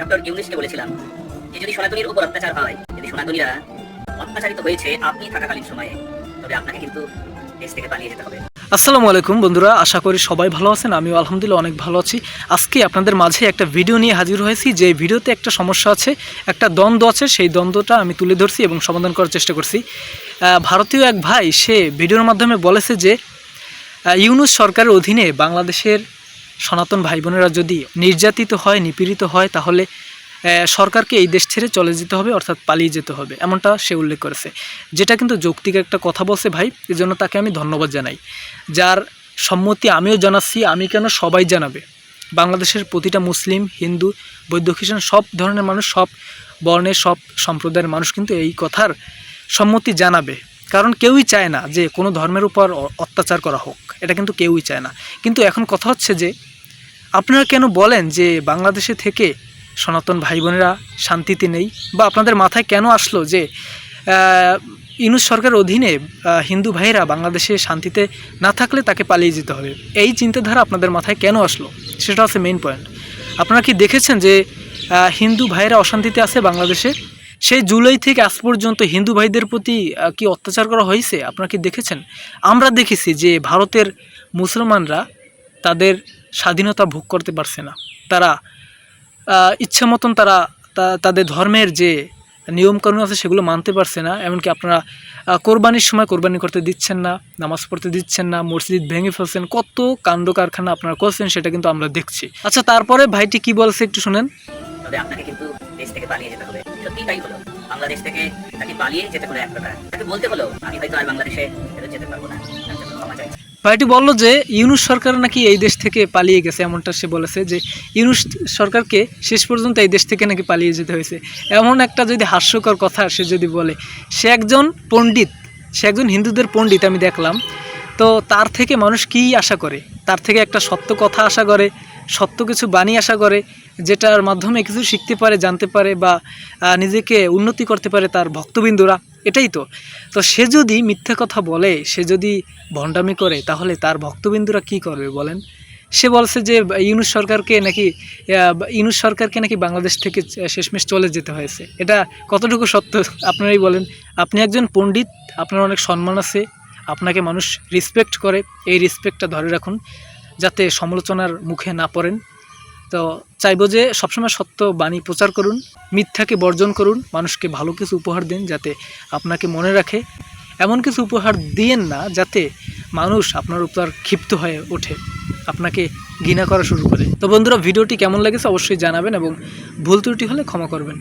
Doctor ইউনিসকে বলেছিলাম যে যদি সনাতনীর উপর অত্যাচার হয়, যদি সনাতনীরা অত্যাচারিত হয়েছে, আপনি থাকাকালীন সময়ে, তবে আপনাকে কিন্তু দেশ থেকে পালিয়ে যেতে হবে। আসসালামু আলাইকুম বন্ধুরা, আশা করি সবাই ভালো আছেন, আমিও আলহামদুলিল্লাহ অনেক ভালো আছি। আজকে আপনাদের মাঝে একটা ভিডিও নিয়ে হাজির হয়েছি, যে ভিডিওতে একটা সমস্যা আছে, একটা দ্বন্দ্ব আছে, সেই দ্বন্দ্বটা আমি তুলে ধরছি এবং সমাধান করার চেষ্টা করছি। ভারতীয় এক ভাই, সে ভিডিওর মাধ্যমে বলেছে যে ইউনুস সরকারের অধীনে বাংলাদেশের সনাতন ভাই বোনেরা যদি নির্যাতিত হয়, নিপীড়িত হয়, তাহলে সরকারকে এই দেশ ছেড়ে চলে যেতে হবে, অর্থাৎ পালিয়ে যেতে হবে, এমনটা সে উল্লেখ করেছে। যেটা কিন্তু যৌক্তিক একটা কথা বলছে ভাই, এজন্য তাকে আমি ধন্যবাদ জানাই। যার সম্মতি আমিও জানাচ্ছি, আমি কেন সবাই জানাবে? বাংলাদেশের প্রতিটা মুসলিম, হিন্দু, বৌদ্ধ, খ্রিস্টান, সব ধরনের মানুষ, সব বর্ণের, সব সম্প্রদায়ের মানুষ কিন্তু এই কথার সম্মতি জানাবে। কারণ কেউই চায় না যে কোনো ধর্মের উপর অত্যাচার করা হোক। এটা কিন্তু কেউই চায় না। কিন্তু এখন কথা হচ্ছে যে আপনারা কেন বলেন যে বাংলাদেশে থেকে সনাতন ভাই বোনেরা শান্তিতে নেই? বা আপনাদের মাথায় কেন আসলো যে আহ, ইউনুস সরকারের অধীনে হিন্দু ভাইয়েরা বাংলাদেশে শান্তিতে না থাকলে তাকে পালিয়ে যেতে হবে? এই চিন্তাধারা আপনাদের মাথায় কেন আসলো? সেটা হচ্ছে মেইন পয়েন্ট আপনারা কি দেখেছেন যে হিন্দু ভাইয়েরা অশান্তিতে আছে বাংলাদেশে? সেই জুলাই থেকে আজ পর্যন্ত হিন্দু ভাইদের প্রতি কি অত্যাচার করা হয়েছে? আপনারা কি দেখেছেন? আমরা দেখেছি যে ভারতের মুসলমানরা তাদের স্বাধীনতা ভোগ করতে পারছে না। তারা ইচ্ছে মতন তারা তাদের ধর্মের যে নিয়মকানুন আছে সেগুলো মানতে পারছে না। এমনকি আপনারা কোরবানির সময় কোরবানি করতে দিচ্ছেন না, নামাজ পড়তে দিচ্ছেন না, মসজিদ ভেঙে ফেলছেন। কত কাণ্ড কারখানা আপনারা করছেন সেটা কিন্তু আমরা দেখছি। আচ্ছা তারপরে ভাইটি কি বলছে একটু শুনেন। আপনাকে কিন্তু দেশ থেকে পালিয়ে যেতে হবে। সত্যি তাই হলো। বাংলাদেশ থেকে তাকে পালিয়ে যেতে হলো এক প্রকার। তাকে বলতে হলো, আমি হয়তো আর বাংলাদেশে যেতে পারব না। ভাইটি বলল যে, ইউনুস সরকার নাকি এই দেশ থেকে পালিয়ে গেছে, এমনটা সে বলেছে যে, ইউনুস সরকারকে শেষ পর্যন্ত এই দেশ থেকে নাকি পালিয়ে যেতে হয়েছে। এমন একটা যদি হাস্যকর কথা সে যদি বলে, সে একজন পণ্ডিত, সে একজন হিন্দুদের পণ্ডিত আমি দেখলাম। তো তার থেকে মানুষ কী আশা করে? তার থেকে একটা সত্য কথা আশা করে? সত্য কিছু বাণী আশা করে, যেটার মাধ্যমে কিছু শিখতে পারে, জানতে পারে বা নিজেকে উন্নতি করতে পারে তার ভক্তবিন্দুরা, এটাই তো। তো সে যদি মিথ্যা কথা বলে, সে যদি ভণ্ডামি করে, তাহলে তার ভক্তবিন্দুরা কি করবে বলেন? সে বলছে যে, ইউনুস সরকারকে নাকি ইউনুস সরকারকে নাকি বাংলাদেশ থেকে শেষমেশ চলে যেতে হয়েছে। এটা কতটুকু সত্য, আপনারাই বলেন। আপনি একজন পণ্ডিত, আপনার অনেক সম্মান আছে। আপনাকে মানুষ রেসপেক্ট করে। এই রেসপেক্টটা ধরে রাখুন। যাতে সমালোচনার মুখে না পড়েন। তো চাইব যে সবসময় সত্য বাণী প্রচার করুন, মিথ্যাকে বর্জন করুন, মানুষকে ভালো কিছু উপহার দিন যাতে আপনাকে মনে রাখে। এমন কিছু উপহার দিয়েন না যাতে মানুষ আপনার উপর ক্ষিপ্ত হয়ে ওঠে, আপনাকে ঘৃণা করা শুরু করে। তো বন্ধুরা, ভিডিওটি কেমন লেগেছে অবশ্যই জানাবেন এবং ভুল ত্রুটি হলে ক্ষমা করবেন।